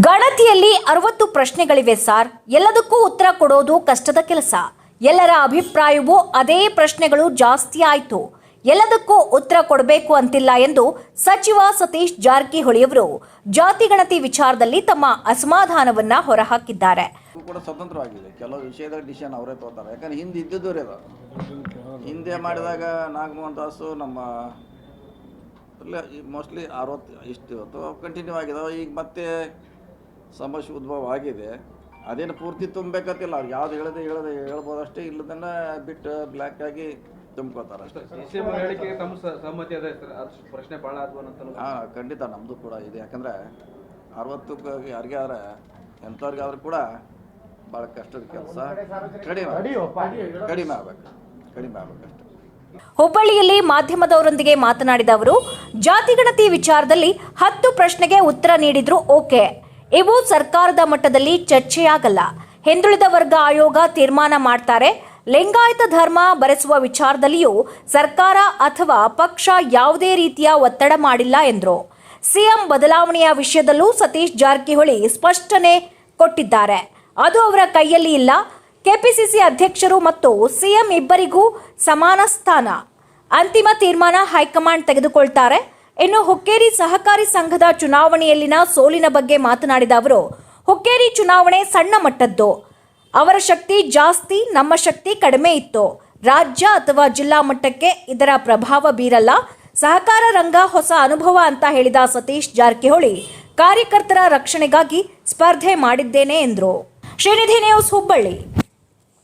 ಗಣತಿಯಲ್ಲಿ ಅರವತ್ತು ಪ್ರಶ್ನೆಗಳಿವೆ ಸಾರ್. ಎಲ್ಲದಕ್ಕೂ ಉತ್ತರ ಕೊಡೋದು ಕಷ್ಟದ ಕೆಲಸ. ಎಲ್ಲರ ಅಭಿಪ್ರಾಯವೂ ಅದೇ ಪ್ರಶ್ನೆಗಳು ಜಾಸ್ತಿ ಆಯಿತು. ಎಲ್ಲದಕ್ಕೂ ಉತ್ತರ ಕೊಡಬೇಕು ಅಂತಿಲ್ಲ ಎಂದು ಸಚಿವ ಸತೀಶ್ ಜಾರಕಿಹೊಳಿಯವರು ಜಾತಿ ಗಣತಿ ವಿಚಾರದಲ್ಲಿ ತಮ್ಮ ಅಸಮಾಧಾನವನ್ನ ಹೊರಹಾಕಿದ್ದಾರೆ. ಕೂಡ ಸ್ವತಂತ್ರವಾಗಿದೆ. ಕೆಲವು ವಿಷಯದ ಡಿಸಿಷನ್ ಅವರೇ ತಗೋತಾರೆ ಯಾಕಂದ್ರೆ ಹಿಂದೆ ಹಿಂದೆ ಮಾಡಿದಾಗ ನಾಗಮೋಹನ್ ದಾಸು ನಮ್ಮ ಮೋಸ್ಟ್ಲಿ ಅರವತ್ತು, ಇಷ್ಟು ಕಂಟಿನ್ಯೂ ಆಗಿದಾವೆ ಈಗ ಮತ್ತೆ ಸಮಸ್ಯೆ ಉದ್ಭವ ಆಗಿದೆ. ಅದೇನು ಪೂರ್ತಿ ತುಂಬಬೇಕಂತಿಲ್ಲ ಅವ್ರು ಯಾವ್ದು ಹೇಳದೆ ಹೇಳದೆ ಹೇಳ್ಬೋದಷ್ಟೇ ಇಲ್ಲದನ್ನ ಬಿಟ್ಟು ಬ್ಲ್ಯಾಕ್ ಆಗಿ ತುಂಬ್ಕೋತಾರೆ ಅಷ್ಟೇ. ಸಿಎಂ ಹೇಳಿಕೆಗೆ ತಮ್ಮ ಸಮ್ಮತಿ ಅದ ಸರ್. ಪ್ರಶ್ನೆ ಭಾಳ ಹಾಂ ಖಂಡಿತ ನಮ್ಮದು ಕೂಡ ಇದೆ. ಯಾಕಂದ್ರೆ ಅರವತ್ತು ಯಾರಿಗೆ ಆದ್ರೆ ಎಂಥವ್ರಿಗೆ ಆದ್ರೂ ಕೂಡ ಭಾಳ ಕಷ್ಟದ ಕೆಲಸ. ಕಡಿಮೆ ಕಡಿಮೆ ಆಗ್ಬೇಕು. ಕಡಿಮೆ ಆಗ್ಬೇಕು ಅಷ್ಟೇ. ಹುಬ್ಬಳ್ಳಿಯಲ್ಲಿ ಮಾಧ್ಯಮದವರೊಂದಿಗೆ ಮಾತನಾಡಿದ ಅವರು ಜಾತಿ ಗಣತಿ ವಿಚಾರದಲ್ಲಿ ಹತ್ತು ಪ್ರಶ್ನೆಗೆ ಉತ್ತರ ನೀಡಿದ್ರು ಓಕೆ. ಇವು ಸರ್ಕಾರದ ಮಟ್ಟದಲ್ಲಿ ಚರ್ಚೆಯಾಗಲ್ಲ. ಹಿಂದುಳಿದ ವರ್ಗ ಆಯೋಗ ತೀರ್ಮಾನ ಮಾಡ್ತಾರೆ. ಲಿಂಗಾಯತ ಧರ್ಮ ಬರೆಸುವ ವಿಚಾರದಲ್ಲಿಯೂ ಸರ್ಕಾರ ಅಥವಾ ಪಕ್ಷ ಯಾವುದೇ ರೀತಿಯ ಒತ್ತಡ ಮಾಡಿಲ್ಲ ಎಂದರು. ಸಿಎಂ ಬದಲಾವಣೆಯ ವಿಷಯದಲ್ಲೂ ಸತೀಶ್ ಜಾರಕಿಹೊಳಿ ಸ್ಪಷ್ಟನೆ ಕೊಟ್ಟಿದ್ದಾರೆ. ಅದು ಅವರ ಕೈಯಲ್ಲಿ ಇಲ್ಲ. ಕೆಪಿಸಿಸಿ ಅಧ್ಯಕ್ಷರು ಮತ್ತು ಸಿಎಂ ಇಬ್ಬರಿಗೂ ಸಮಾನ ಸ್ಥಾನ. ಅಂತಿಮ ತೀರ್ಮಾನ ಹೈಕಮಾಂಡ್ ತೆಗೆದುಕೊಳ್ತಾರೆ. ಇನ್ನು ಹುಕ್ಕೇರಿ ಸಹಕಾರಿ ಸಂಘದ ಚುನಾವಣೆಯಲ್ಲಿನ ಸೋಲಿನ ಬಗ್ಗೆ ಮಾತನಾಡಿದ ಅವರು, ಹುಕ್ಕೇರಿ ಚುನಾವಣೆ ಸಣ್ಣ ಮಟ್ಟದ್ದು. ಅವರ ಶಕ್ತಿ ಜಾಸ್ತಿ, ನಮ್ಮ ಶಕ್ತಿ ಕಡಿಮೆ ಇತ್ತು. ರಾಜ್ಯ ಅಥವಾ ಜಿಲ್ಲಾ ಮಟ್ಟಕ್ಕೆ ಇದರ ಪ್ರಭಾವ ಬೀರಲ್ಲ. ಸಹಕಾರ ರಂಗ ಹೊಸ ಅನುಭವ ಅಂತ ಹೇಳಿದ ಸತೀಶ್ ಜಾರಕಿಹೊಳಿ, ಕಾರ್ಯಕರ್ತರ ರಕ್ಷಣೆಗಾಗಿ ಸ್ಪರ್ಧೆ ಮಾಡಿದ್ದೇನೆ ಎಂದರು. ಶ್ರೀನಿಧಿ ನ್ಯೂಸ್ ಹುಬ್ಬಳ್ಳಿ.